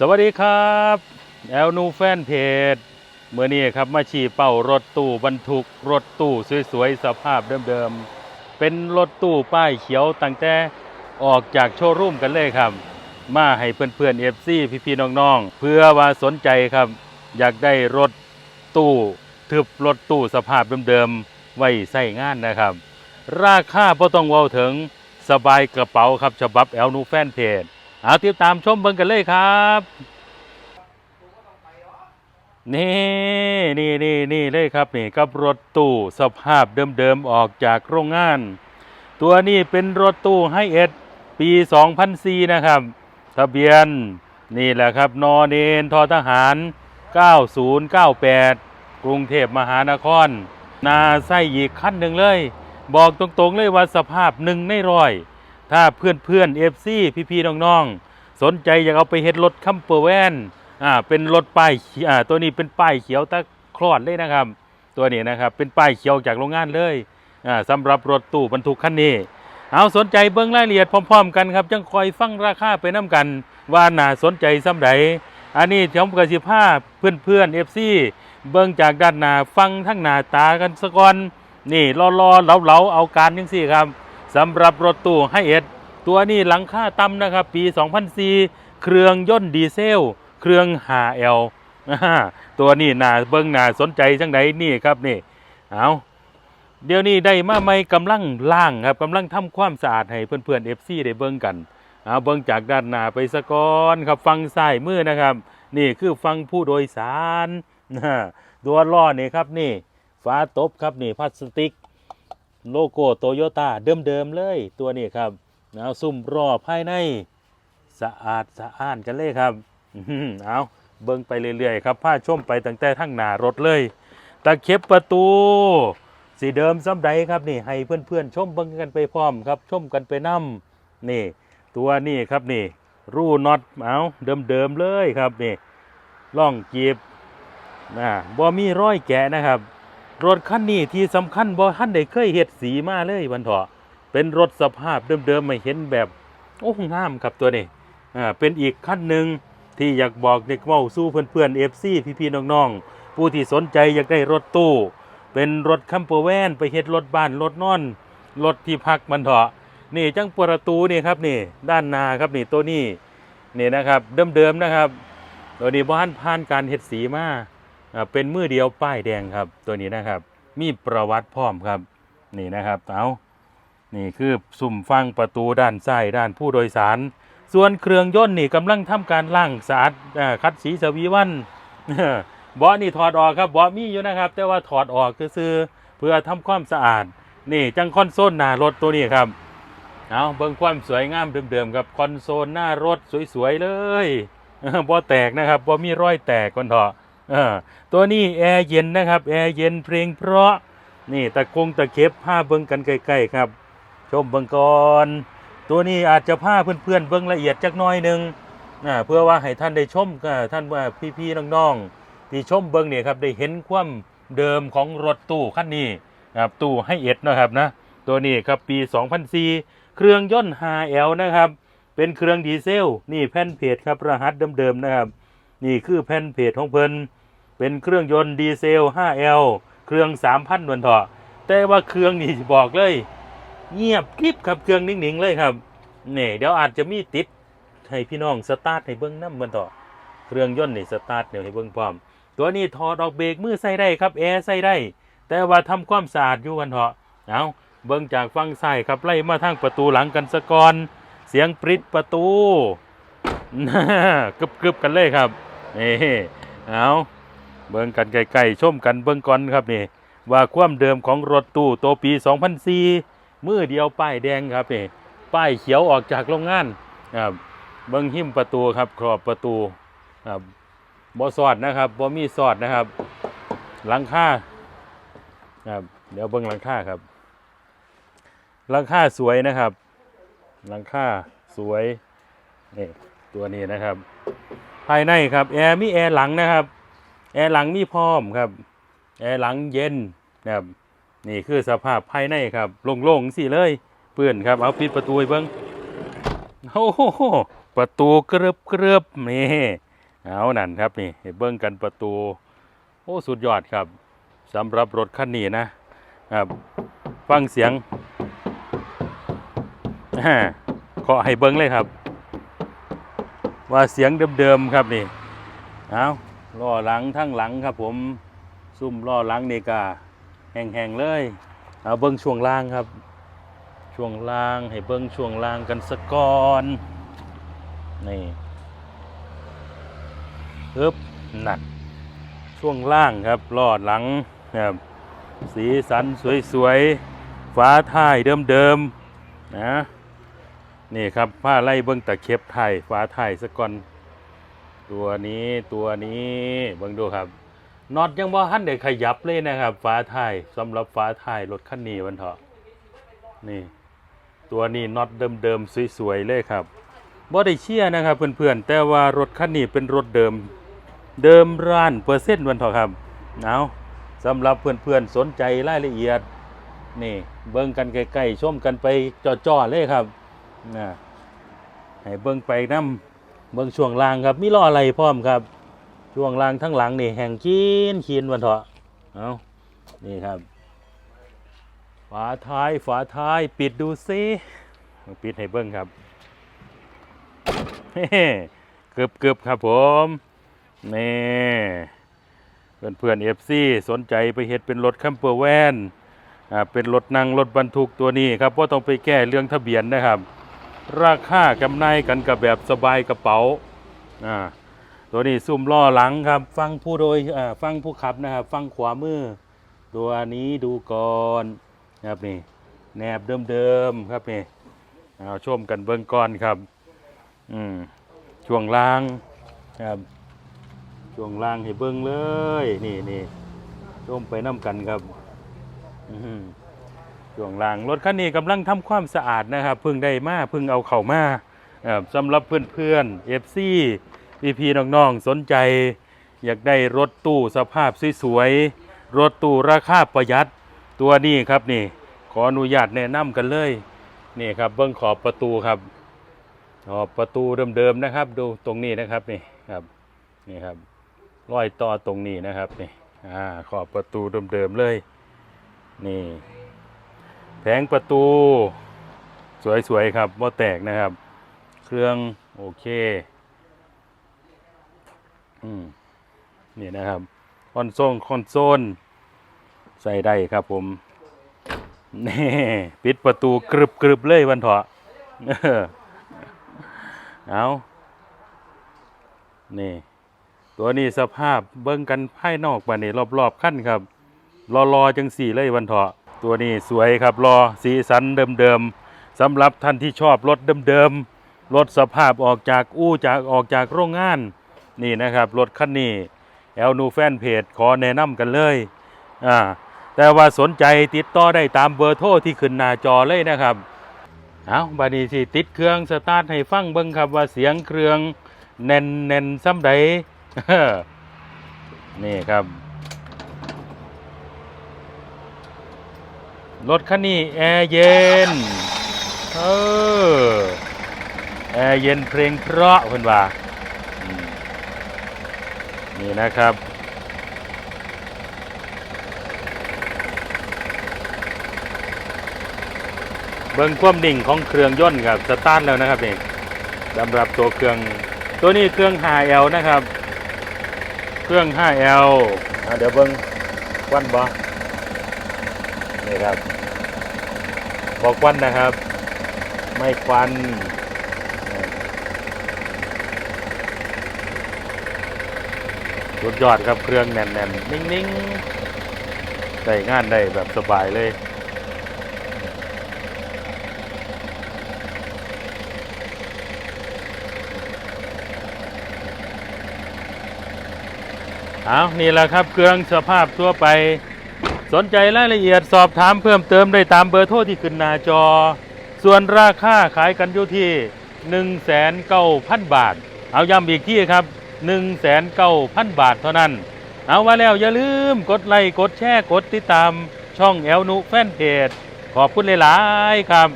สวัสดีครับแอลนูแฟนเพจเมื่อนี้ครับมาฉี่เป่ารถตู้บรรทุกรถตู้สวยๆ สภาพเดิมๆ เป็นรถตู้ป้ายเขียวตั้งแต่ออกจากโชว์รูมกันเลยครับ มาให้เพื่อนๆเอฟซีพี่ๆน้องๆ เพื่อว่าสนใจครับ อยากได้รถตู้ทึบรถตู้สภาพเดิมๆ ไว้ใส่งานนะครับ ราคาบ่ต้องเว้าถึงสบายกระเป๋าครับฉบับแอลนูแฟนเพจ เอาติดตามชมเบิ่งกันเลยครับนี่นี่นี่นี่เลยครับนี่กับรถตู้สภาพเดิมๆออกจากโรงงาน ตัวนี้เป็นรถตู้ให้เอ็ดปี 2004 นะครับ ทะเบียนนี่แหละครับ นอเนนทอทหาร 9098 กรุงเทพมหานคร นาไส้อีกขั้นหนึ่งเลย บอกตรงๆเลยว่าสภาพหนึ่งในร้อย ถ้าเพื่อนเพื่อนเอฟซีพี่พี่ๆน้องๆ สนใจอยากเอาไปเฮ็ดรถคัมเปอร์แวนอ่าเป็นรถป้ายอ่าตัวนี้เป็นป้ายเขียวตะคลอดเลยนะครับ ตัวนี้นะครับเป็นป้ายเขียวจากโรงงานเลยอ่าสำหรับรถตู้บรรทุกคันนี้เอาสนใจเบิ้องรายละเอียดพร้อม ๆ กันครับจังคอยฟังราคาไปน้กันว่าน่าสนใจซ้ำใดอันนี้ผมกสิภาพเพื่อนเพื่อนเอฟซีเบิ้องจากด้านหน้าฟังทั้งหน้าตากันสะก่อนนี่รอๆเหลาๆเอาการยังสี่ครับ สำหรับรถตู้ให้เอ็ดตัวนี้หลังค่าต่ำนะครับ ปี 2004 เครื่องยนต์ดีเซล เครื่อง 5L อ่าตัวนี้น่าเบิ้งน่าสนใจจังไดนี่ครับนี่เอาเดี๋ยวนี้ได้มาใหม่กำลังล่างครับกำลังทำความสะอาดให้เพื่อนๆ FC ได้เบิ้งกันเอาเบิ้งจากด้านหน้าไปสะก่อนครับฟังซ้ายมือนะครับ นี่คือฟังผู้โดยสารตัวล้อนี่ครับนี่ฝาตบครับนี่พลาสติก โลโก้โตโยต้าเดิมๆเลยตัวนี้ครับเอาซุ่มรอบภายในสะอาดสะอ้านกันเลยครับเอาเบิ่งไปเรื่อยๆครับผ้าชมไปตั้งแต่ทั้งหน้ารถเลยตะเข็บประตู สีเดิมซ้ำใดครับนี่ให้เพื่อนๆชมเบิ่งกันไปพร้อมครับ ชมกันไปนํนี่ ตัวนี้ครับนี่ รูน็อตเอาเดิมๆเลยครับนี่ล่องจีบนะบ่มีร้อยแกะนะครับ รถคันนี้ที่สำคัญบ่ท่านได้เคยเฮ็ดสีมาเลยบันเถาะเป็นรถสภาพเดิมๆไม่เห็นแบบโอ้งามครับตัวนี้อ่าเป็นอีกขั้นหนึ่งที่อยากบอกเด็กเว้าสู้เพื่อนๆเอฟซีพี่ๆน้องๆ ผู้ที่สนใจอยากได้รถตู้ เป็นรถคัมเปอร์แวนไปเฮ็ดรถบ้านรถนอนรถที่พักมันเถาะนี่จังประตูนี่ครับนี่ด้านหน้าครับนี่ตัวนี้นี่นะครับเดิมๆนะครับตัวนี้บ้านผ่านการเฮ็ดสีมา เป็นมือเดียวป้ายแดงครับตัวนี้นะครับ มีประวัติพร้อมครับนี่นะครับเอานี่คือสุ่มฟังประตูด้านซ้ายด้านผู้โดยสาร ส่วนเครื่องยนต์นี่กำลังทำการล่างสะอาดคัดสีสวีวันเบาะนี่ถอดออกครับเบาะมีอยู่นะครับ แต่ว่าถอดออกคือซื้อเพื่อทำความสะอาด นี่จังคอนโซลหน้ารถตัวนี้ครับเอาเบิ่งความสวยงามเดิมๆครับคอนโซลหน้ารถสวยๆเลยบ่แตกนะครับบ่มีรอยแตกคนเถอะ เออตัวนี้แอร์เย็นนะครับแอร์เย็นเพลงเพราะนี่ตะกงตะเข็บผ้าเบิ่งกันใกล้ๆครับ ชมเบิ่งก่อนตัวนี้อาจจะผ้าเพื่อนๆเบิ่งละเอียดจักน้อยหนึงนะเพื่อว่าให้ท่านได้ชมท่านว่าพี่ๆน้องๆที่ชมเบิ่งเนี่ยครับได้เห็นความเดิมของรถตู้คันนี้ครับตู้ให้เอ็ดนะครับนะตัวนี้ครับปี 2004 เครื่องยนต์ 5L นะครับ เป็นเครื่องดีเซล นี่แผ่นเพจครับรหัสเดิมๆนะครับ นี่คือแผ่นเพจของเพิ่นเป็นเครื่องยนต์ดีเซล 5L เครื่อง 3,000วันเถาะแต่ว่าเครื่องนี่บอกเลย เงียบกริบครับเครื่องนิ่งๆเลยครับนี่เดี๋ยวอาจจะมีติดให้พี่น้องสตาร์ทให้เบิ้งน้ำมันต่อเครื่องยนต์นี่สตาร์ทเดี๋ยวให้เบิ้งพร้อม ตัวนี้ถอดออกเบรกมือใส่ได้ครับแอร์ใส่ได้ แต่ว่าทำความสะอาดอยู่กันเถอะเอาเบิ้งจากฟังซ้ายครับไล่มาทางประตูหลังกันสะกอนเสียงปริดประตูกึบๆกันเลยครับ นี่เอาเบิ้งกันไกลๆชมกันเบิ้งก่อนครับนี่ ว่าความเดิมของรถตู้ตัวปี 2004มือเดียวป้ายแดงครับนี่ป้ายเขียวออกจากโรงงานครับเบิ้งหิ้มประตูครับขอบประตูครับบ่สอดนะครับบ่มีสอดนะครับ หลังคาครับเดี๋ยวเบิ้งหลังคาครับ หลังคาสวยนะครับ หลังคาสวยนี่ตัวนี้นะครับ ภายในครับแอร์มีแอร์หลังนะครับแอร์หลังมีพร้อมครับแอร์หลังเย็นนะครับนี่คือสภาพภายในครับโล่งๆสิเลยเปื่อนครับเอาปิดประตูเบิ้งโอ้โหประตูเกรึบเกรึบนี่เอานั่นครับนี่เบิ้งกันประตูโอ้สุดยอดครับสำหรับรถคันนี้นะครับฟังเสียงอ่าขอให้เบิ้งเลยครับ ว่าเสียงเดิมๆครับนี่เอาล้อหลังทั้งหลังครับผมซุ่มล้อหลังนี่ก็แห้งๆเลยเอาเบิ้งช่วงล่างครับ ช่วงล่างให้เบิ้งช่วงล่างกันสะก่อนนี่ปึ๊บหนั่นช่วงล่างครับล้อหลังครับสีสันสวยๆฝาท้ายเดิมๆนะ นี่ครับผ้าไล่เบิ้งตะเข็บไทยฝาไทยสะก่อน ตัวนี้ตัวนี้เบิ่งดูครับน็อตยังบ่ทันได้ขยับเลยนะครับฝาไทยสำหรับฝาไทยรถคันนี้วันเถอะนี่ ตัวนี้น็อตเดิมๆสวยๆเลยครับบ่ได้เชียนะครับ เพื่อนๆ แต่ว่ารถคันนี้เป็นรถเดิมเดิมร้านเปอร์เซ็นต์วันเถอะครับเอาสำหรับเพื่อนๆสนใจรายละเอียด นี่ เบิ่งกันใกล้ๆชมกันไปจ่อๆเลยครับ นะให้เบิ่งไปน้ำเบื้องช่วงล่างครับมีล้ออะไรพร้อมครับ ช่วงล่างทั้งหลังนี่แห่งจีนขีนวันเถาะเอานี่ครับ ฝาท้ายฝาท้ายปิดดูซิปิดให้เบิ้งครับเฮ้เกือบเกือบครับผมนี่เพื่อนเพื่อนเอฟซีสนใจไปเฮ็ดเป็นรถคัมเปอร์แวนอ่าเป็นรถนั่งรถบรรทุกตัวนี้ครับเพราะต้องไปแก้เรื่องทะเบียนนะครับ ราคากำไรกันกับแบบสบายกระเป๋าอ่าตัวนี้ซุ่มล้อหลังครับ ฟังผู้โดยฟังผู้ขับนะครับ ฟังขวามือ ตัวนี้ดูก่อนครับนี่แนบเดิมๆครับนี่เอาชมกันเบื้องก่อนครับอืมช่วงล่างครับช่วงล่างให้เบิ้งเลย นี่นี่ชมไปน้ำกันครับ อื ช่วงล่างรถคันนี้กำลังทำความสะอาดนะครับเพิ่งได้มาเพิ่งเอาเข้ามาสำหรับเพื่อนๆ FC พี่พี่น้องๆสนใจ อยากได้รถตู้สภาพสวยๆรถตู้ราคาประหยัดตัวนี้ครับนี่ ขออนุญาตแนะนำกันเลยนี่ครับเบื้องขอบประตูครับขอบประตูเดิมๆนะครับ ดูตรงนี้นะครับนี่ครับนี่ครับรอยต่อตรงนี้นะครับนี่อ่าขอบประตูเดิมๆเลย นี่ แผงประตู สวยๆครับว่าแตกนะครับ เครื่องโอเคอืมนี่นะครับคอนโซลคอนโซลใส่ได้ครับผมนี่ปิดประตูกรึบกรึบๆเลยวันเถาะเออเอานี่ ตัวนี้สภาพเบิ้งกันภายนอกบ้านนี่รอบๆขั้นครับรอๆจังสี่เลยวันเถาะ ตัวนี้สวยครับรอสีสันเดิมๆสำหรับท่านที่ชอบรถเดิมๆรถสภาพออกจากอู้จากออกจากโรงงาน นี่นะครับรถคันนี้แอลนูแฟนเพจขอแนะนำกันเลยอ่าแต่ว่าสนใจติดต่อได้ตามเบอร์โทรที่ขึ้นหน้าจอเลยนะครับ เอาบาดนีสิติดเครื่องสตาร์ทให้ฟังเบิ่งครับว่าเสียงเครื่องแน่นแน่นซ้ำใดนี่ครับ รถคันนี้แอร์เย็น เออ แอร์เย็นเพลงเพราะเพิ่นว่า นี่นะครับเบิ่งความดิ่งของเครื่องยนต์ครับสตาร์ทแล้วนะครับนี่สำหรับตัวเครื่องตัวนี้เครื่อง 5L นะครับ เครื่อง 5L อเดี๋ยวเบิ่งควันบ่นี่ครับ บอกควันนะครับ ไม่ควันสุดยอดครับเครื่องแน่นๆ นิ่งๆใส่งานได้แบบสบายเลยเอานี่แหละครับเครื่องสภาพทั่วไป สนใจรายละเอียดสอบถามเพิ่มเติมได้ตามเบอร์โทรที่ขึ้นหน้าจอ ส่วนราคาขายกันอยู่ที่ 1 9 0 0 0 บาท เอาย้ำอีกที่ครับ 1 9 0 0 0 บาทเท่านั้น เอามาแล้วอย่าลืมกดไลค์กดแชร์กดติดตามช่องแอลนุแฟนเพจขอบคุณหลาย ๆ ครับ